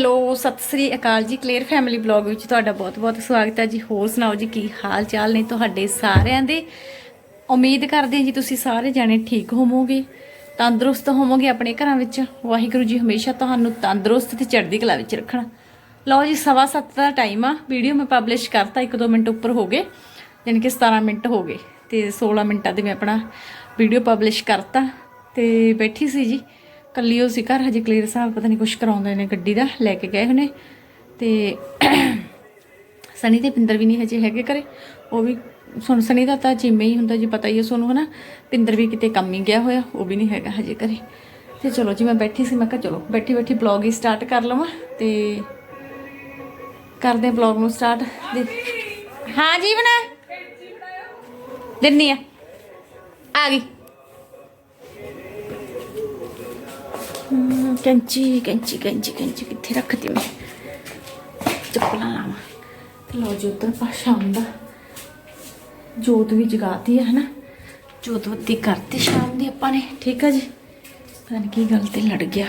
Hello, Sat Sri ਅਕਾਲ ਜੀ clear family blog ਵਿੱਚ ਤੁਹਾਡਾ ਬਹੁਤ-ਬਹੁਤ ਸਵਾਗਤ ਹੈ ਜੀ। ਹੋਰ ਸੁਣਾਓ ਜੀ, ਕੀ ਹਾਲ ਚਾਲ ਨੇ ਤੁਹਾਡੇ ਸਾਰਿਆਂ ਦੇ? ਉਮੀਦ ਕਰਦੇ ਹਾਂ ਜੀ, ਤੁਸੀਂ ਸਾਰੇ ਜਾਣੇ ਠੀਕ ਹੋਵੋਗੇ। ਤੰਦਰੁਸਤ ਹੋਵੋਗੇ ਆਪਣੇ ਘਰਾਂ ਵਿੱਚ। ਵਾਹਿਗੁਰੂ ਜੀ ਹਮੇਸ਼ਾ ਤੁਹਾਨੂੰ ਤੰਦਰੁਸਤ ਤੇ ਚੜ੍ਹਦੀ ਕਲਾ ਵਿੱਚ ਰੱਖਣ। ਲਓ ਜੀ, ਸਵਾ ਸੱਤ ਦਾ ਟਾਈਮ ਆ। ਵੀਡੀਓ ਮੈਂ ਪਬਲਿਸ਼ ਕਰਤਾ 1-2 ਮਿੰਟ ਉੱਪਰ ਹੋ ਗਏ। ਯਾਨੀ ਕਿ 17 ਮਿੰਟ ਹੋ ਗਏ ਤੇ 16 ਮਿੰਟਾਂ ਦੇ ਮੈਂ ਆਪਣਾ ਵੀਡੀਓ ਪਬਲਿਸ਼ ਕਰਤਾ ਤੇ ਬੈਠੀ ਸੀ ਜੀ। ਕੱਲੀ ਉਹ ਸੀ ਘਰ, ਹਜੇ ਕਲੀਅਰ ਸਾਹਿਬ ਪਤਾ ਨਹੀਂ ਕੁਝ ਕਰਾਉਂਦੇ ਨੇ ਗੱਡੀ ਦਾ, ਲੈ ਕੇ ਗਏ ਹੋਣੇ। ਤੇ ਸਨੀ ਤੇ ਪਿੰਦਰ ਵੀ ਨਹੀਂ ਹਜੇ ਹੈਗੇ ਘਰੇ। ਉਹ ਵੀ ਸੁਣ, ਸਨੀ ਦਾ ਤਾਂ ਜਿਵੇਂ ਹੀ ਹੁੰਦਾ, ਜੀ ਪਤਾ ਹੀ ਹੈ ਤੁਹਾਨੂੰ ਹਨਾ। ਪਿੰਦਰ ਵੀ ਕਿਤੇ ਕੰਮ ਹੀ ਗਿਆ ਹੋਇਆ, ਉਹ ਵੀ ਨਹੀਂ ਹੈਗਾ ਹਜੇ ਘਰੇ। ਤੇ ਚਲੋ ਜੀ, ਮੈਂ ਬੈਠੀ ਸੀ, ਮੈਂ ਕਿਹਾ ਚਲੋ, ਬੈਠੀ ਬੈਠੀ ਬਲੌਗ ਹੀ ਸਟਾਰਟ ਕਰ ਲਵਾਂ ਤੇ ਕਰਦੇ ਬਲੌਗ ਨੂੰ ਸਟਾਰਟ ਹਾਂ ਜੀ, ਬਣਾ। ਦਿੰਨੀ ਆ। ਆ ਗਈ। ਕੈਂਚੀ ਕੈਂਚੀ ਕੈਂਚੀ ਕੈਂਚੀ ਕਿੱਥੇ ਰੱਖਤੀ ਮੈਂ ਚੱਪਲਾਂ ਲਾਵਾਂ ਤੇ ਲਓ ਜੀ ਉੱਧਰ ਪਾ ਸ਼ਾਮ ਦਾ ਜੋਤ ਵੀ ਜਗਾਤੀ ਹੈ ਹਨਾ ਜੋਤ ਬੱਤੀ ਕਰਤੀ ਸ਼ਾਮ ਦੀ ਆਪਾਂ ਨੇ ਠੀਕ ਹੈ ਜੀ ਪਤਾ ਨਹੀਂ ਕੀ ਗੱਲ ਤੇ ਲੜ ਗਿਆ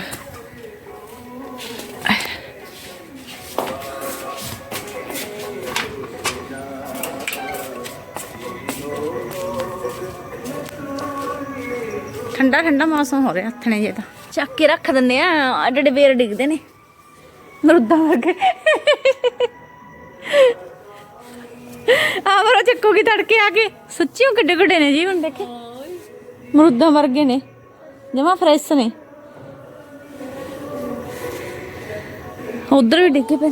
ਠੰਡਾ ਠੰਡਾ ਮੌਸਮ ਹੋ ਰਿਹਾ ਹੱਥਣੇ ਜੇ ਤਾਂ ਚੱਕ ਕੇ ਰੱਖ ਦਿੰਨੇ ਆ ਅੱਡ ਬੇਰ ਡਿੱਗਦੇ ਨੇ। ਮਰੁੱਦਾਂ ਵਰਗੇ। ਆ ਮਰੋ ਚੱਕੂਗੀ ਤੜਕੇ ਆ ਕੇ। ਸੱਚੀ ਕਿੱਡੇ ਕਿੱਡੇ ਨੇ ਜੀ, ਹੁਣ ਦੇਖੇ। ਮਰੁੱਦਾਂ ਵਰਗੇ ਨੇ, ਜਮਾ ਫਰੈਸ਼ ਨੇ। ਉਧਰ ਵੀ ਡਿੱਗੇ ਪਏ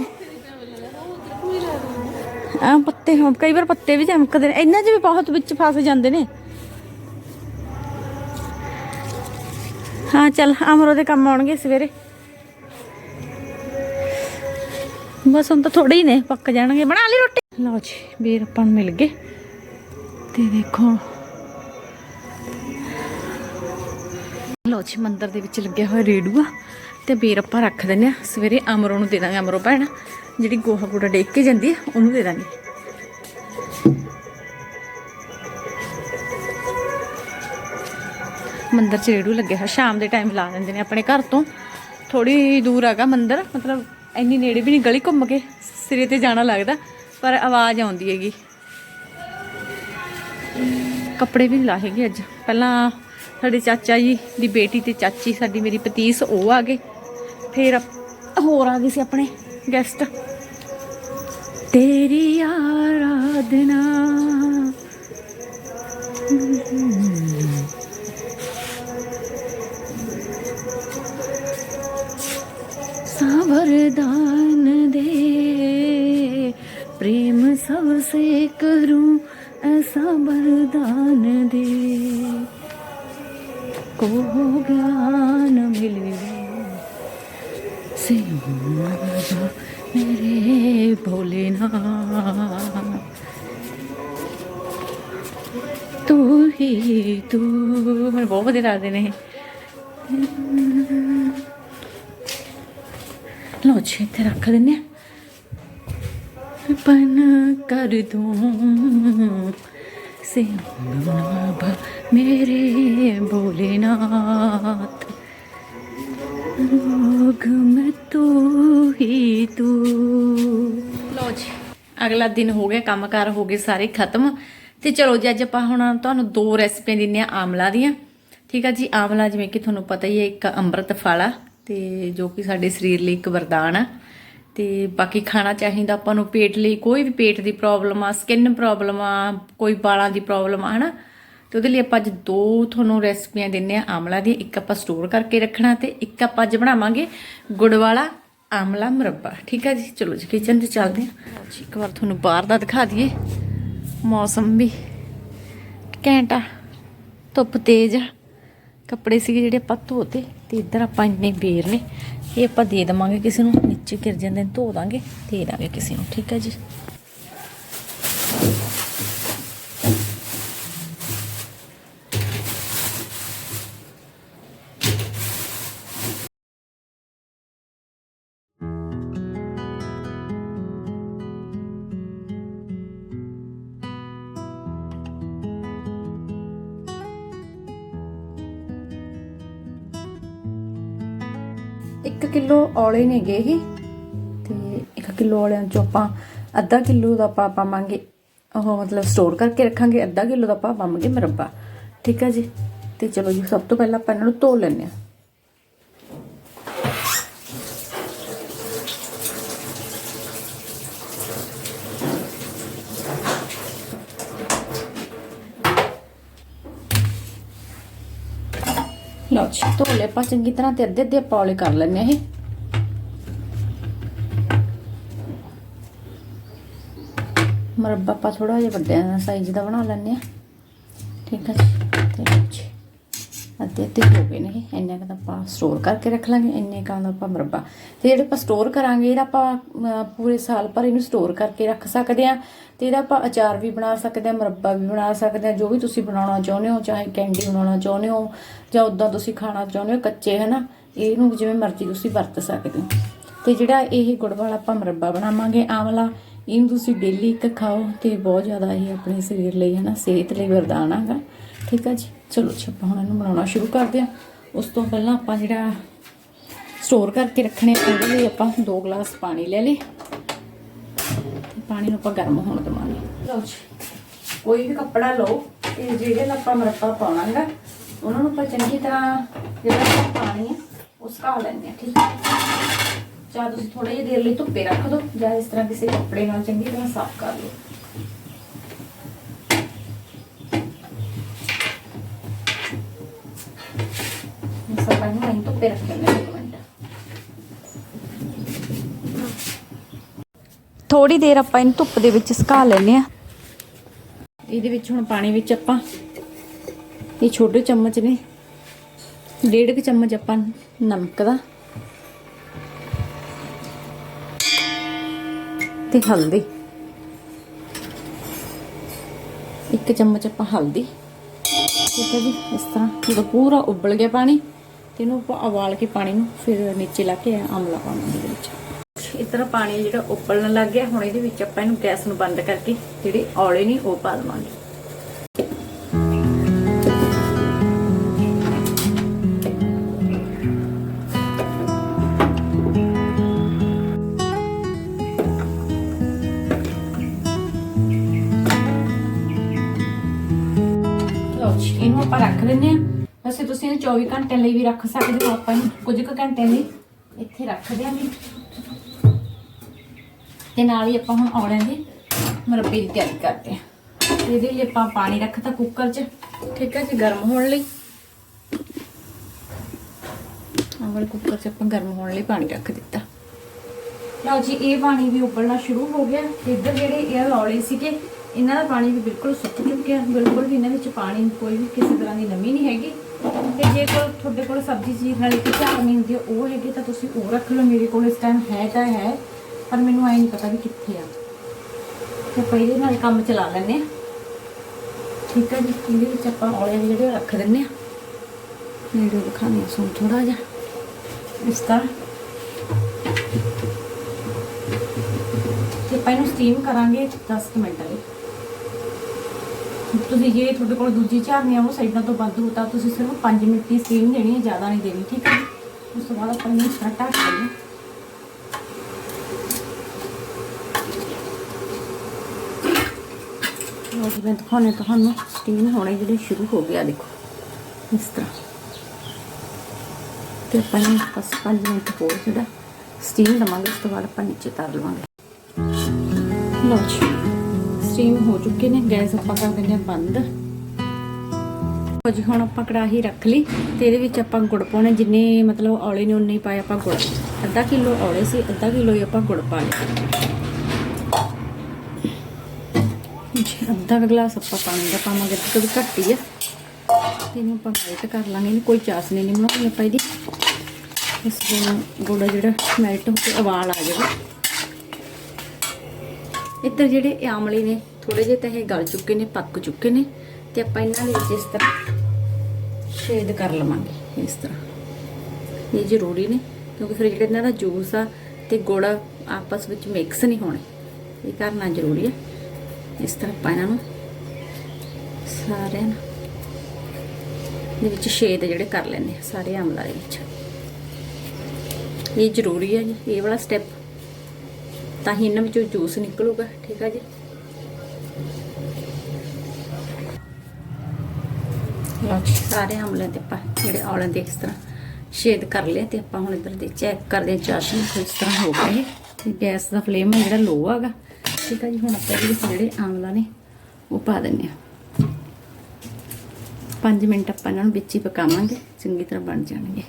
ਆ ਪੱਤੇ ਹਾਂ ਕਈ ਵਾਰ ਪੱਤੇ ਵੀ ਚਮਕਦੇ ਨੇ। ਇਹਨਾਂ 'ਚ ਵੀ ਬਹੁਤ ਵਿੱਚ ਫਸ ਜਾਂਦੇ ਨੇ। ਹਾਂ, ਚੱਲ ਅਮਰੋ ਦੇ ਕੰਮ ਆਉਣਗੇ ਸਵੇਰੇ। ਬਸ ਹੁਣ ਤਾਂ ਥੋੜੇ ਹੀ ਨੇ, ਪੱਕ ਜਾਣਗੇ। ਬਣਾ ਲਈ ਰੋਟੀ? ਲਓ ਜੀ ਵੀਰ ਆਪਾਂ ਨੂੰ ਮਿਲ ਗਏ। ਤੇ ਦੇਖੋ। ਲਓ ਜੀ, ਮੰਦਿਰ ਦੇ ਵਿੱਚ ਲੱਗਿਆ ਹੋਇਆ ਰੇੜੂਆ। ਤੇ ਵੀਰ ਆਪਾਂ ਰੱਖ ਦਿੰਨੇ ਆ ਸਵੇਰੇ ਅਮਰੋ ਨੂੰ ਦੇ ਦਾਂਗੇ ਅਮਰੋ ਭੈਣ। ਜਿਹੜੀ ਗੋਹਾ ਗੂੜਾ ਡੇਕ ਕੇ ਜਾਂਦੀ ਹੈ, ਉਹਨੂੰ ਦੇ ਦਾਂਗੇ। ਮੰਦਿਰ ਚ ਰੇੜੂ ਲੱਗਿਆ ਹੋਇਆ, ਸ਼ਾਮ ਦੇ ਟਾਈਮ ਲਾ ਦਿੰਦੇ ਨੇ ਆਪਣੇ ਘਰ ਤੋਂ। ਥੋੜੀ ਦੂਰ ਹੈਗਾ ਮੰਦਿਰ, ਮਤਲਬ ਇੰਨੀ ਨੇੜੇ ਵੀ ਨਹੀਂ, ਗਲੀ ਘੁੰਮ ਕੇ ਸਿਰੇ ਤੇ ਜਾਣਾ ਲੱਗਦਾ, ਪਰ ਆਵਾਜ਼ ਆਉਂਦੀ ਹੈਗੀ। ਕੱਪੜੇ ਵੀ ਨੀ ਲਾਏ ਹੈਗੇ ਅੱਜ। ਪਹਿਲਾਂ ਸਾਡੇ ਚਾਚਾ ਜੀ ਦੀ ਬੇਟੀ ਤੇ ਚਾਚੀ, ਸਾਡੀ ਮੇਰੀ ਪਤੀਸ, ਉਹ ਆ ਗਏ। ਫਿਰ ਹੋਰ ਆ ਗਏ ਸੀ ਆਪਣੇ ਗੈਸਟ ਤੇਰੀ ਆਰਾਧਨਾ सावरदान दे प्रेम सबसे करूं ऐसा वरदान दे को ज्ञान मिले से मेरे भोलेनाथ तू ही तू ਮੈਨੂੰ ਬਹੁਤ ਵਧੀਆ ਲੱਗਦੇ ਨੇ ਇਹ ਲਓ ਜੀ ਇੱਥੇ ਰੱਖ ਦਿੰਨੇ ਆ ਬਨ ਕਰ ਦੂੰ ਸਿੰਗਨਾ ਮੇਰੇ ਭੋਲੇਨਾਥ ਰੋਗ ਮੈਂ ਤੂੰ ਹੀ ਤੂੰ ਲਓ ਜੀ ਅਗਲਾ ਦਿਨ ਹੋ ਗਿਆ, ਕੰਮਕਾਰ ਹੋ ਗਏ, ਸਾਰੇ ਖਤਮ। ਤੇ ਚਲੋ ਜੀ, ਅੱਜ ਆਪਾਂ ਹੁਣ ਤੁਹਾਨੂੰ ਦੋ ਰੈਸਪੀਆਂ ਦਿੰਨੇ ਆ ਆਮਲਾ ਦੀਆਂ। ਠੀਕ ਆ ਜੀ, ਆਮਲਾ ਜਿਵੇਂ ਕਿ ਤੁਹਾਨੂੰ ਪਤਾ ਹੀ ਹੈ, ਇੱਕ ਅੰਮ੍ਰਿਤ ਫਲ ਆ ਤੇ ਜੋ ਕਿ ਸਾਡੇ ਸਰੀਰ ਲਈ ਇੱਕ ਵਰਦਾਨ ਆ। ਤੇ ਬਾਕੀ ਖਾਣਾ ਚਾਹੀਦਾ ਆਪਾਂ ਨੂੰ ਪੇਟ ਲਈ, ਕੋਈ ਵੀ ਪੇਟ ਦੀ ਪ੍ਰੋਬਲਮ ਆ ਸਕਿਨ ਪ੍ਰੋਬਲਮ ਆ, ਕੋਈ ਵਾਲਾਂ ਦੀ ਪ੍ਰੋਬਲਮ ਆ, ਹਨਾ? ਤੇ ਉਹਦੇ ਲਈ ਆਪਾਂ ਅੱਜ ਦੋ ਤੁਹਾਨੂੰ ਰੈਸਪੀਆਂ ਦਿੰਨੇ ਆ ਆਮਲਾ ਦੀ ਇੱਕ ਆਪਾਂ ਸਟੋਰ ਕਰਕੇ ਰੱਖਣਾ ਤੇ ਇੱਕ ਆਪਾਂ ਅੱਜ ਬਣਾਵਾਂਗੇ ਗੁੜ ਵਾਲਾ ਆਮਲਾ ਮੁਰੱਬਾ। ਠੀਕ ਆ ਜੀ? ਚਲੋ ਜੀ ਕਿਚਨ 'ਚ ਚੱਲਦੇ ਆ ਜੀ, ਇੱਕ ਵਾਰ ਤੁਹਾਨੂੰ ਬਾਹਰ ਦਾ ਦਿਖਾ ਦਈਏ। ਮੌਸਮ ਵੀ ਘੈਂਟ ਧੁੱਪ ਤੇਜ਼ ਆ। ਕੱਪੜੇ ਸੀਗੇ ਜਿਹੜੇ ਆਪਾਂ ਧੋਤੇ ਤੇ ਇੱਧਰ ਆਪਾਂ ਇੰਨੇ ਬੇਰ ਨੇ। ਇਹ ਆਪਾਂ ਦੇ ਦਵਾਂਗੇ ਕਿਸੇ ਨੂੰ, ਨੀਚੇ ਗਿਰ ਜਾਂਦੇ ਨੇ, ਧੋ ਦਾਂਗੇ, ਦੇ ਦਾਂਗੇ ਕਿਸੇ ਨੂੰ, ਠੀਕ ਹੈ ਜੀ? ਇੱਕ ਕਿਲੋ ਔਲੇ ਨੇਗੇ ਇਹ। ਕਿਲੋ ਔਲਿਆਂ ਚੋਂ ਆਪਾਂ ਅੱਧਾ ਕਿਲੋ ਦਾ ਆਪਾਂ ਪਾਵਾਂਗੇ। ਉਹ ਮਤਲਬ ਸਟੋਰ ਕਰਕੇ ਰੱਖਾਂਗੇ, ਅੱਧਾ ਕਿਲੋ ਦਾ ਆਪਾਂ ਪਾਵਾਂਗੇ ਮੁਰੱਬਾ। ਠੀਕ ਹੈ ਜੀ? ਤੇ ਚਲੋ ਜੀ, ਸਭ ਤੋਂ ਪਹਿਲਾਂ ਆਪਾਂ ਇਹਨਾਂ ਨੂੰ ਧੋ ਲੈਂਦੇ ਹਾਂ। ਲਓ ਜੀ, ਧੋ ਲਏ, ਆਪਾਂ ਚੰਗੀ ਤਰ੍ਹਾਂ ਤੇ ਅੱਧੇ ਅੱਧੇ ਪੌਲੇ ਕਰ ਲੈਣੇ ਇਹ। ਮਰੱਬਾ ਆਪਾਂ ਥੋੜਾ ਜਿਹਾ ਵੱਡੇ ਸਾਈਜ਼ ਦਾ ਬਣਾ ਲੈਣੇ ਆ ਠੀਕ ਹੈ ਜੀ। ਅੱਧੇ ਅੱਧੇ ਹੋ ਗਏ ਨੇ ਇਹ। ਇੰਨੇ ਕੁ ਆਪਾਂ ਸਟੋਰ ਕਰਕੇ ਰੱਖ ਲਾਂਗੇ, ਇੰਨੇ ਕਾਂ ਦਾ ਆਪਾਂ ਮਰੱਬਾ। ਤੇ ਜਿਹੜੇ ਆਪਾਂ ਸਟੋਰ ਕਰਾਂਗੇ, ਇਹਦਾ ਆਪਾਂ ਪੂਰੇ ਸਾਲ ਭਰ ਇਹਨੂੰ ਸਟੋਰ ਕਰਕੇ ਰੱਖ ਸਕਦੇ ਆ ਤੇ ਇਹਦਾ ਆਪਾਂ ਅਚਾਰ ਵੀ ਬਣਾ ਸਕਦੇ ਆ ਮੁਰੱਬਾ ਵੀ ਬਣਾ ਸਕਦੇ ਆ ਜੋ ਵੀ ਤੁਸੀਂ ਬਣਾਉਣਾ ਚਾਹੁੰਦੇ ਹੋ, ਚਾਹੇ ਕੈਂਡੀ ਬਣਾਉਣਾ ਚਾਹੁੰਦੇ ਹੋ, ਜਾਂ ਉਦਾਂ ਤੁਸੀਂ ਖਾਣਾ ਚਾਹੁੰਦੇ ਹੋ, ਕੱਚੇ, ਹਨਾ? ਇਹਨੂੰ ਜਿਵੇਂ ਮਰਜ਼ੀ ਤੁਸੀਂ ਵਰਤ ਸਕਦੇ ਹੋ। ਤੇ ਜਿਹੜਾ ਇਹ ਗੁੜ ਵਾਲਾ ਆਪਾਂ ਮੁਰੱਬਾ ਬਣਾਵਾਂਗੇ ਆਮਲਾ ਇਹਨੂੰ ਤੁਸੀਂ ਡੇਲੀ ਇੱਕ ਖਾਓ ਤੇ ਬਹੁਤ ਜ਼ਿਆਦਾ ਇਹ ਆਪਣੇ ਸਰੀਰ ਲਈ, ਹਨਾ, ਸਿਹਤ ਲਈ ਵਰਦਾਨ ਹੈਗਾ। ਠੀਕ ਆ ਜੀ? ਚਲੋ ਜੀ, ਆਪਾਂ ਹੁਣ ਇਹਨੂੰ ਬਣਾਉਣਾ ਸ਼ੁਰੂ ਕਰਦੇ ਹਾਂ ਉਸ ਤੋਂ ਪਹਿਲਾਂ ਆਪਾਂ ਜਿਹੜਾ ਸਟੋਰ ਕਰਕੇ ਰੱਖਣੇ ਉਹਦੇ ਲਈ ਆਪਾਂ 2 ਗਲਾਸ ਪਾਣੀ ਲੈ ਲਏ। ਤੇ ਪਾਣੀ ਨੂੰ ਆਪਾਂ ਗਰਮ ਹੋਣ ਦੇਵਾਂਗੇ। ਲਓ ਜੀ, ਕੋਈ ਵੀ ਕੱਪੜਾ ਲਓ ਤੇ ਜਿਹੜੇ ਨਾਲ ਆਪਾਂ ਮਰੱਬਾ ਪਾਉਣਾਗਾ ਉਹਨਾਂ ਨੂੰ ਆਪਾਂ ਚੰਗੀ ਤਰ੍ਹਾਂ ਜਿਹੜਾ ਪਾਣੀ ਹੈ ਉਹ ਸੁਕਾ ਲੈਂਦੇ ਆ, ਠੀਕ ਹੈ ਜਾਂ? ਤੁਸੀਂ ਥੋੜੀ ਜਿਹੀ ਦੇਰ ਲਈ ਧੁੱਪੇ ਰੱਖ ਦਿਓ, ਜਾਂ ਇਸ ਤਰ੍ਹਾਂ ਕਿਸੇ ਕੱਪੜੇ ਨਾਲ ਚੰਗੀ ਤਰ੍ਹਾਂ ਸਾਫ਼ ਕਰ ਲਓ। ਅਸੀਂ ਧੁੱਪੇ ਰੱਖ ਲੈਂਦੇ ਹਾਂ ਇੱਕ ਮਿੰਟ ਥੋੜੀ ਦੇਰ ਆਪਾਂ ਇਹਨੂੰ ਧੁੱਪ ਦੇ ਵਿੱਚ ਸੁਕਾ ਲੈਨੇ ਆ ਇਹਦੇ ਵਿੱਚ ਹੁਣ ਪਾਣੀ ਵਿੱਚ ਆਪਾਂ ਇਹ ਛੋਟੇ ਚਮਚ ਨੇ ਡੇਢ ਕੁ ਚਮਚ ਆਪਾਂ ਨਮਕ ਦਾ ਤੇ ਹਲਦੀ। ਇੱਕ ਚਮਚ ਆਪਾਂ ਹਲਦੀ। ਠੀਕ ਹੈ ਜੀ ਇਸ ਤਰ੍ਹਾਂ ਜਦੋਂ ਪੂਰਾ ਉਬਲ ਗਿਆ ਪਾਣੀ। ਤੇ ਇਹਨੂੰ ਆਪਾਂ ਉਬਾਲ ਕੇ ਪਾਣੀ ਨੂੰ ਫਿਰ ਨੀਚੇ ਲਾ ਕੇ ਆਮਲਾ ਪਾਵਾਂਗੇ ਇਹਦੇ ਵਿੱਚ। ਇਸ ਤਰ੍ਹਾਂ ਪਾਣੀ ਜਿਹੜਾ ਉਬਲਣ ਲੱਗ ਗਿਆ, ਹੁਣ ਇਹਦੇ ਵਿੱਚ ਆਪਾਂ ਇਹਨੂੰ ਗੈਸ ਨੂੰ ਬੰਦ ਕਰਕੇ ਜਿਹੜੇ ਔਲੇ ਨੇ ਉਹ ਪਾ ਦੇਵਾਂਗੇ। 24 ਘੰਟੇ ਲਈ ਵੀ ਰੱਖ ਸਕਦੇ ਹੋ ਆਪਾਂ ਇਹਨੂੰ ਕੁਝ ਕੁ ਘੰਟੇ ਲਈ। ਇੱਥੇ ਰੱਖ ਦਿਆਂਗੇ। ਤੇ ਨਾਲ ਹੀ ਆਪਾਂ ਹੁਣ ਔਲਿਆਂ ਦੀ ਮੁਰੱਬੇ ਦੀ ਤਿਆਰੀ ਕਰਦੇ ਹਾਂ। ਇਹਦੇ ਲਈ ਆਪਾਂ ਪਾਣੀ ਰੱਖਤਾ ਕੁੱਕਰ 'ਚ, ਠੀਕ ਹੈ ਜੀ, ਗਰਮ ਹੋਣ ਲਈ। ਆਵਲ ਕੁੱਕਰ 'ਚ ਆਪਾਂ ਗਰਮ ਹੋਣ ਲਈ ਪਾਣੀ ਰੱਖ ਦਿੱਤਾ। ਲਓ ਜੀ, ਇਹ ਪਾਣੀ ਵੀ ਉਬਲਣਾ ਸ਼ੁਰੂ ਹੋ ਗਿਆ। ਇੱਧਰ ਜਿਹੜੇ ਇਹ ਔਲੇ ਸੀਗੇ, ਇਹਨਾਂ ਦਾ ਪਾਣੀ ਵੀ ਬਿਲਕੁਲ ਸੁੱਕ ਚੁੱਕਿਆ। ਬਿਲਕੁਲ ਵੀ ਇਹਨਾਂ ਵਿੱਚ ਪਾਣੀ ਕੋਈ ਵੀ ਕਿਸੇ ਤਰ੍ਹਾਂ ਦੀ ਨਮੀ ਨਹੀਂ ਹੈਗੀ। ਤੇ ਜੇ ਕੋਈ ਤੁਹਾਡੇ ਕੋਲ ਸਬਜ਼ੀ ਚੀਜ਼ ਨਾਲ ਇੱਕ ਝਾੜ ਨਹੀਂ ਹੁੰਦੀ ਉਹ ਹੈਗੀ, ਤਾਂ ਤੁਸੀਂ ਉਹ ਰੱਖ ਲਓ। ਮੇਰੇ ਕੋਲ ਇਸ ਟਾਈਮ ਹੈ ਤਾਂ ਹੈ, ਪਰ ਮੈਨੂੰ ਐ ਨਹੀਂ ਪਤਾ ਵੀ ਕਿੱਥੇ ਆ। ਤੇ ਆਪਾਂ ਨਾਲ ਕੰਮ ਚਲਾ ਲੈਂਦੇ ਆ ਠੀਕ ਹੈ ਜੀ, ਇਹਦੇ ਵਿੱਚ ਆਪਾਂ ਔਲੇ ਜਿਹੜੇ ਉਹ ਰੱਖ ਦਿੰਦੇ ਆ ਨੇੜੇ ਦਿਖਾਣੇ ਸੋ ਥੋੜਾ ਜਿਹਾ। ਇਸ ਤਰ੍ਹਾਂ। ਤੇ ਆਪਾਂ ਇਹਨੂੰ ਸਟੀਮ ਕਰਾਂਗੇ 10 ਕੁ ਮਿੰਟ ਲਈ। ਤੁਸੀਂ ਜੇ ਤੁਹਾਡੇ ਕੋਲ ਦੂਜੀ ਝਾਰਨੀ ਆ, ਉਹ ਸਾਈਡਾਂ ਤੋਂ ਬੰਦ ਹੋ ਤਾਂ ਤੁਸੀਂ ਸਿਰਫ 5 ਮਿੰਟ ਦੀ ਸਟੀਮ ਦੇਣੀ ਹੈ ਜ਼ਿਆਦਾ ਨਹੀਂ ਦੇਣੀ, ਠੀਕ ਹੈ ਉਸ ਤੋਂ ਬਾਅਦ ਆਪਾਂ ਇਹਨੂੰ ਇਸ ਤਰ੍ਹਾਂ ਢੱਕ ਦਿੰਦੇ ਹਾਂ। ਲਓ ਜੀ, ਮੈਂ ਦਿਖਾਉਣੇ ਤੁਹਾਨੂੰ ਸਟੀਮ ਹੋਣੇ ਜਿਹੜੇ ਸ਼ੁਰੂ ਹੋ ਗਿਆ ਦੇਖੋ, ਇਸ ਤਰ੍ਹਾਂ। ਤੇ ਆਪਾਂ ਇਹਨੂੰ ਬਸ 5 ਮਿੰਟ ਹੋਰ ਜਿਹੜਾ ਸਟੀਮ ਦਵਾਂਗੇ, ਉਸ ਤੋਂ ਬਾਅਦ ਆਪਾਂ ਨੀਚੇ ਤਾਰ ਲਵਾਂਗੇ। ਲਓ ਜੀ। ਸਟੀਮ ਹੋ ਚੁੱਕੇ ਨੇ, ਗੈਸ ਆਪਾਂ ਕਰ ਦਿੰਦੇ ਹਾਂ ਬੰਦ। ਜੀ ਹੁਣ ਆਪਾਂ ਕੜਾਹੀ ਰੱਖ ਲਈ ਤੇ ਇਹਦੇ ਵਿੱਚ ਆਪਾਂ ਗੁੜ ਪਾਉਣਾ, ਜਿੰਨੇ ਮਤਲਬ ਔਲੇ ਨੇ ਉਨੇ ਹੀ ਪਾਏ ਆਪਾਂ ਗੁੜ। ਅੱਧਾ ਕਿਲੋ ਔਲੇ ਸੀ, ਅੱਧਾ ਕਿਲੋ ਹੀ ਆਪਾਂ ਗੁੜ ਪਾ ਲਿਆ ਜੀ, ਅੱਧਾ ਕੁ ਗਲਾਸ ਆਪਾਂ ਪਾਣੀ ਦਾ ਪਾਵਾਂਗੇ ਤੇ ਘੱਟ ਹੀ ਆ। ਤੇ ਇਹਨੂੰ ਆਪਾਂ ਮੈਲਟ ਕਰ ਲਾਂਗੇ, ਇਹਨੂੰ ਕੋਈ ਚਾਸਨੀ ਨਹੀਂ ਬਣਾਉਣੀ ਆਪਾਂ ਇਹਦੀ। ਇਸ ਨੂੰ ਗੁੜ ਜਿਹੜਾ ਮੈਲਟ ਹੋ ਕੇ ਉਬਾਲ ਆ ਜਾਵੇ। ਇੱਧਰ ਜਿਹੜੇ ਆਮਲੇ ਨੇ ਥੋੜੇ ਜਿਹੇ ਤਾਂ ਇਹ ਗਲ ਚੁੱਕੇ ਨੇ, ਪੱਕ ਚੁੱਕੇ ਨੇ, ਤੇ ਆਪਾਂ ਇਹਨਾਂ ਦੇ ਵਿੱਚ ਇਸ ਤਰ੍ਹਾਂ ਛੇਦ ਕਰ ਲਵਾਂਗੇ, ਇਸ ਤਰ੍ਹਾਂ। ਇਹ ਜ਼ਰੂਰੀ ਨੇ, ਕਿਉਂਕਿ ਫਿਰ ਜਿਹੜਾ ਇਹਨਾਂ ਦਾ ਜੂਸ ਆ ਤੇ ਗੁੜ ਆਪਸ ਵਿੱਚ ਮਿਕਸ ਨਹੀਂ ਹੋਣੇ। ਇਹ ਕਰਨਾ ਜ਼ਰੂਰੀ ਹੈ ਇਸ ਤਰ੍ਹਾਂ ਆਪਾਂ ਇਹਨਾਂ ਨੂੰ ਸਾਰਿਆਂ ਨੂੰ ਦੇ ਵਿੱਚ ਛੇਦ ਜਿਹੜੇ ਕਰ ਲੈਣੇ ਸਾਰੇ ਆਮਲਾ ਦੇ ਵਿੱਚ। ਇਹ ਜ਼ਰੂਰੀ ਹੈ ਜੀ, ਇਹ ਵਾਲਾ ਸਟੈਪ ਤਾਂ ਹੀ ਇਹਨਾਂ ਵਿੱਚੋਂ ਜੂਸ ਨਿਕਲੂਗਾ, ਠੀਕ ਆ ਜੀ? ਲਓ ਸਾਰੇ ਆਮਲੇ ਤੇ ਆਪਾਂ ਜਿਹੜੇ ਔਲੇ ਦੇ ਇਸ ਤਰ੍ਹਾਂ ਛੇਦ ਕਰ ਲਿਆ ਤੇ ਆਪਾਂ ਹੁਣ ਇੱਧਰ ਦੇ ਚੈੱਕ ਕਰਦੇ ਹਾਂ ਚਾਸ਼ਨੀ ਕੋਈ ਇਸ ਤਰ੍ਹਾਂ ਹੋ ਗਏ। ਤੇ ਗੈਸ ਦਾ ਫਲੇਮ ਹੈ ਜਿਹੜਾ ਲੋ ਹੈਗਾ ਠੀਕ ਆ ਜੀ? ਹੁਣ ਆਪਾਂ ਇਹਦੇ ਜਿਹੜੇ ਆਮਲਾ ਨੇ, ਉਹ ਪਾ ਦਿੰਨੇ ਆ 5 ਮਿੰਟ ਆਪਾਂ ਇਹਨਾਂ ਨੂੰ ਵਿੱਚ ਹੀ ਪਕਾਵਾਂਗੇ, ਚੰਗੀ ਤਰ੍ਹਾਂ ਬਣ ਜਾਣਗੇ।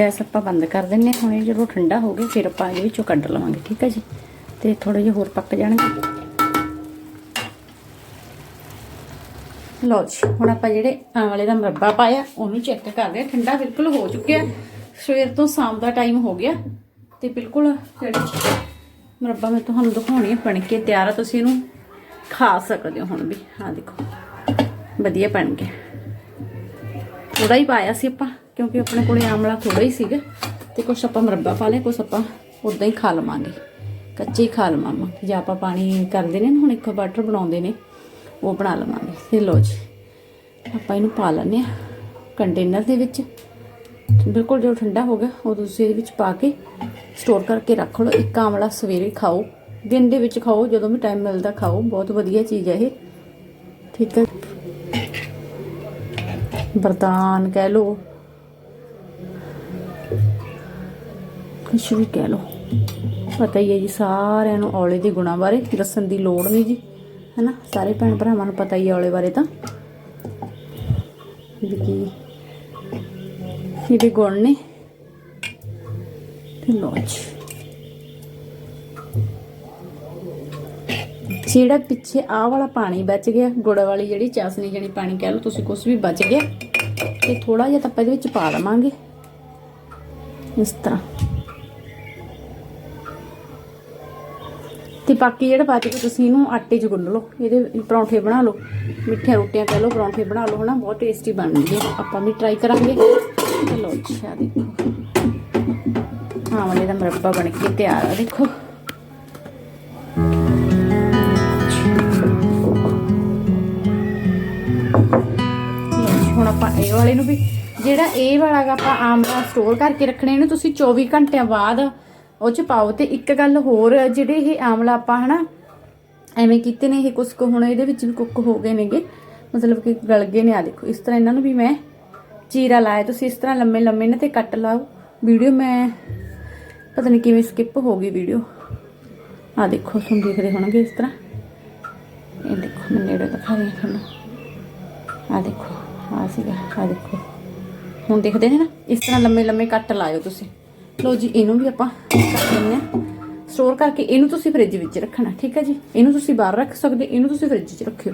ਗੈਸ ਆਪਾਂ ਬੰਦ ਕਰ ਦਿੰਨੇ ਹਾਂ। ਹੁਣ ਇਹ ਜਦੋਂ ਠੰਡਾ ਹੋ ਗਿਆ, ਫਿਰ ਆਪਾਂ ਇਹਦੇ ਵਿੱਚੋਂ ਕੱਢ ਲਵਾਂਗੇ, ਠੀਕ ਹੈ ਜੀ? ਤੇ ਥੋੜੇ ਜਿਹਾ ਹੋਰ ਪੱਕ ਜਾਣਗੇ ਲਓ ਜੀ, ਹੁਣ ਆਪਾਂ ਜਿਹੜੇ ਆਂਵਲੇ ਦਾ ਮੁਰੱਬਾ ਪਾਇਆ, ਉਹਨੂੰ ਚੈੱਕ ਕਰਦੇ ਹਾਂ ਠੰਡਾ ਬਿਲਕੁਲ ਹੋ ਚੁੱਕਿਆ। ਸਵੇਰ ਤੋਂ ਸ਼ਾਮ ਦਾ ਟਾਈਮ ਹੋ ਗਿਆ। ਤੇ ਬਿਲਕੁਲ ਜਿਹੜੇ ਮੁਰੱਬਾ ਮੈਂ ਤੁਹਾਨੂੰ ਦਿਖਾਉਣੀ ਹੈ ਬਣ ਕੇ ਤਿਆਰ ਆ। ਤੁਸੀਂ ਇਹਨੂੰ ਖਾ ਸਕਦੇ ਹੋ ਹੁਣ ਵੀ। ਹਾਂ ਦੇਖੋ, ਵਧੀਆ ਬਣ ਗਿਆ। ਥੋੜਾ ਹੀ ਪਾਇਆ ਸੀ ਆਪਾਂ। ਕਿਉਂਕਿ ਆਪਣੇ ਕੋਲੇ ਆਮਲਾ ਥੋੜਾ ਹੀ ਸੀਗਾ ਤੇ ਕੁਛ ਆਪਾਂ ਮੁਰੱਬਾ ਪਾ ਲਿਆ, ਕੁਛ ਆਪਾਂ ਉਦਾਂ ਹੀ ਖਾ ਲਵਾਂਗੇ। ਕੱਚੇ ਹੀ ਖਾ ਲਵਾਂਗੇ। ਜੇ ਆਪਾਂ ਪਾਣੀ ਕਰਦੇ ਨੇ ਨਾ, ਹੁਣ ਇੱਕ ਬਟਰ ਬਣਾਉਂਦੇ ਨੇ, ਉਹ ਬਣਾ ਲਵਾਂਗੇ। ਤੇ ਲੋ ਜੀ, ਆਪਾਂ ਇਹਨੂੰ ਪਾ ਲੈਂਦੇ ਆ ਕੰਟੇਨਰ ਦੇ ਵਿੱਚ। ਬਿਲਕੁਲ ਜਦੋਂ ਠੰਡਾ ਹੋ ਗਿਆ, ਉਹ ਤੁਸੀਂ ਇਹਦੇ ਵਿੱਚ ਪਾ ਕੇ ਸਟੋਰ ਕਰਕੇ ਰੱਖ ਲਓ। ਇੱਕ ਆਮਲਾ ਸਵੇਰੇ ਖਾਓ, ਦਿਨ ਦੇ ਵਿੱਚ ਖਾਓ, ਜਦੋਂ ਵੀ ਟਾਈਮ ਮਿਲਦਾ ਖਾਓ। ਬਹੁਤ ਵਧੀਆ ਚੀਜ਼ ਹੈ ਇਹ। ਠੀਕ ਹੈ ਵਰਦਾਨ ਕਹਿ ਲਓ। ਕੁਛ ਵੀ ਕਹਿ ਲਓ। ਪਤਾ ਹੀ ਹੈ ਜੀ ਸਾਰਿਆਂ ਨੂੰ ਔਲੇ ਦੇ ਗੁਣਾਂ ਬਾਰੇ ਦੱਸਣ ਦੀ ਲੋੜ ਨਹੀਂ ਜੀ, ਹੈਨਾ? ਸਾਰੇ ਭੈਣ ਭਰਾਵਾਂ ਨੂੰ ਪਤਾ ਹੀ ਹੈ ਔਲੇ ਬਾਰੇ ਤਾਂ। ਵੀ ਕੀ ਇਹਦੇ ਗੁਣ ਨੇ। ਤੇ ਲੋ ਜਿਹੜਾ ਪਿੱਛੇ ਆਹ ਵਾਲਾ ਪਾਣੀ ਬਚ ਗਿਆ, ਗੁੜ ਵਾਲੀ ਜਿਹੜੀ ਚਾਸਨੀ ਜਿਹੜੀ ਪਾਣੀ ਕਹਿ ਲਓ, ਤੁਸੀਂ ਕੁਝ ਵੀ ਬਚ ਗਿਆ, ਤੇ ਥੋੜਾ ਜਿਹਾ ਤਾਂ ਆਪਾਂ ਇਹਦੇ ਵਿੱਚ ਪਾ ਲਵਾਂਗੇ ਇਸ ਤਰ੍ਹਾਂ। ਤੇ ਬਾਕੀ ਜਿਹੜਾ ਬਚ ਗਿਆ ਤੁਸੀਂ ਇਹਨੂੰ ਆਟੇ 'ਚ ਗੁੰਨ ਲਓ, ਇਹਦੇ ਪਰੌਂਠੇ ਬਣਾ ਲਓ, ਮਿੱਠੀਆਂ ਰੋਟੀਆਂ ਕਹਿ ਲਓ, ਪਰੌਂਠੇ ਬਣਾ ਲਓ, ਹਨਾ, ਬਹੁਤ ਟੇਸਟੀ ਬਣਨਗੇ ਆਪਾਂ ਵੀ ਟਰਾਈ ਕਰਾਂਗੇ। ਚਲੋ ਅੱਛਾ ਦੇਖੋ। ਹਾਂ ਵਾਲੇ ਦਾ ਮੁਰੱਬਾ ਬਣ ਕੇ ਤਿਆਰ ਆ, ਦੇਖੋ। ਹੁਣ ਆਪਾਂ ਇਹ ਵਾਲੇ ਨੂੰ ਵੀ, ਜਿਹੜਾ ਇਹ ਵਾਲਾ ਆਪਾਂ ਆਮਲਾ ਸਟੋਰ ਕਰਕੇ ਰੱਖਣੇ, ਇਹਨੂੰ ਤੁਸੀਂ 24 ਘੰਟਿਆਂ ਬਾਅਦ ਉਹ ਚ ਪਾਓ। ਤੇ ਇੱਕ ਗੱਲ ਹੋਰ, ਜਿਹੜੇ ਇਹ ਆਮਲਾ ਆਪਾਂ ਹਨਾ, ਐਵੇਂ ਕੀਤੇ ਨੇ ਇਹ ਕੁਛ ਕੁ, ਹੁਣ ਇਹਦੇ ਵਿੱਚ ਵੀ ਕੁੱਕ ਹੋ ਗਏ ਨੇਗੇ। ਮਤਲਬ ਕਿ ਗਲ ਗਏ ਨੇ ਆ ਦੇਖੋ, ਇਸ ਤਰ੍ਹਾਂ ਇਹਨਾਂ ਨੂੰ ਵੀ ਮੈਂ ਚੀਰਾ ਲਾਇਆ। ਤੁਸੀਂ ਇਸ ਤਰ੍ਹਾਂ ਲੰਮੇ ਲੰਮੇ ਨੇ ਤੇ ਕੱਟ ਲਾਓ। ਵੀਡੀਓ ਮੈਂ, ਪਤਾ ਨਹੀਂ ਕਿਵੇਂ ਸਕਿਪ ਹੋ ਗਈ ਵੀਡੀਓ। ਆ ਦੇਖੋ ਤੁਹਾਨੂੰ ਦੇਖਦੇ ਹੋਣਗੇ ਇਸ ਤਰ੍ਹਾਂ। ਇਹ ਦੇਖੋ, ਮੈਂ ਨੇੜੇ ਦਿਖਾ ਰਹੀ ਹਾਂ ਤੁਹਾਨੂੰ। ਆ ਦੇਖੋ ਆ ਸੀਗਾ ਆ ਦੇਖੋ। ਹੁਣ ਦੇਖਦੇ ਨੇ ਨਾ, ਇਸ ਤਰ੍ਹਾਂ ਲੰਮੇ ਲੰਮੇ ਕੱਟ ਲਾਇਓ ਤੁਸੀਂ। ਲਓ ਜੀ, ਇਹਨੂੰ ਵੀ ਆਪਾਂ ਕਰ ਦਿੰਦੇ ਆ ਸਟੋਰ ਕਰਕੇ ਇਹਨੂੰ ਤੁਸੀਂ ਫ੍ਰਿਜ ਵਿੱਚ ਰੱਖਣਾ, ਠੀਕ ਹੈ ਜੀ? ਇਹਨੂੰ ਤੁਸੀਂ ਬਾਹਰ ਰੱਖ ਸਕਦੇ, ਇਹਨੂੰ ਤੁਸੀਂ ਫ੍ਰਿਜ 'ਚ ਰੱਖਿਓ।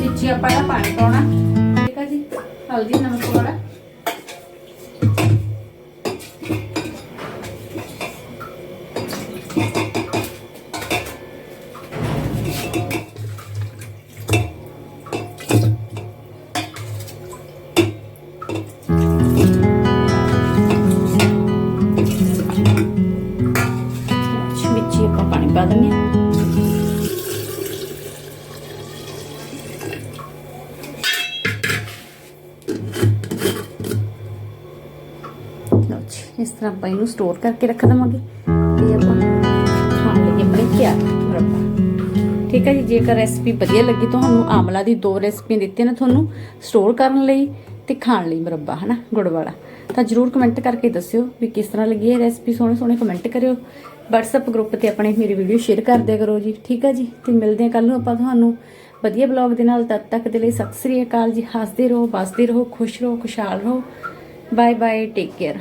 ਵਿੱਚ ਆਪਾਂ ਇਹਦਾ ਪਾਣੀ ਪਾਉਣਾ, ਠੀਕ ਹੈ ਜੀ? ਹਲਦੀ ਨਮਕ ਪਾਉਣਾ ਤਰ੍ਹਾਂ ਆਪਾਂ ਇਹਨੂੰ ਸਟੋਰ ਕਰਕੇ ਰੱਖ ਦਵਾਂਗੇ ਤੇ ਆਪਾਂ ਖਾਣ ਲਈ ਆਪਣੇ ਤਿਆਰ ਮੁਰੱਬਾ ਠੀਕ ਹੈ ਜੀ, ਜੇਕਰ ਰੈਸਪੀ ਵਧੀਆ ਲੱਗੀ ਤੁਹਾਨੂੰ, ਆਮਲਾ ਦੀ ਦੋ ਰੈਸਪੀਆਂ ਦਿੱਤੀਆਂ ਨੇ ਤੁਹਾਨੂੰ ਸਟੋਰ ਕਰਨ ਲਈ ਤੇ ਖਾਣ ਲਈ ਮੁਰੱਬਾ, ਹਨਾ ਗੁੜ ਵਾਲਾ ਤਾਂ ਜਰੂਰ ਕਮੈਂਟ ਕਰਕੇ ਦੱਸਿਓ ਵੀ ਕਿਸ ਤਰ੍ਹਾਂ ਲੱਗੀ ਇਹ ਰੈਸਪੀ ਸੋਹਣੇ ਸੋਹਣੇ ਕਮੈਂਟ ਕਰਿਓ। WhatsApp ਗਰੁੱਪ ਤੇ ਆਪਣੇ ਮੇਰੀ ਵੀਡੀਓ ਸ਼ੇਅਰ ਕਰ ਦਿਆ ਕਰੋ ਜੀ। ਠੀਕ ਹੈ ਜੀ, ਤੇ ਮਿਲਦੇ ਹਾਂ ਕੱਲ ਨੂੰ ਆਪਾਂ ਤੁਹਾਨੂੰ ਵਧੀਆ ਬਲੌਗ ਦੇ ਨਾਲ। ਤਦ ਤੱਕ ਦੇ ਲਈ ਸਤਿ ਸ੍ਰੀ ਅਕਾਲ ਜੀ। ਹੱਸਦੇ ਰਹੋ, ਵੱਸਦੇ ਰਹੋ, ਖੁਸ਼ ਰਹੋ, ਖੁਸ਼ਹਾਲ ਰਹੋ। Bye bye take care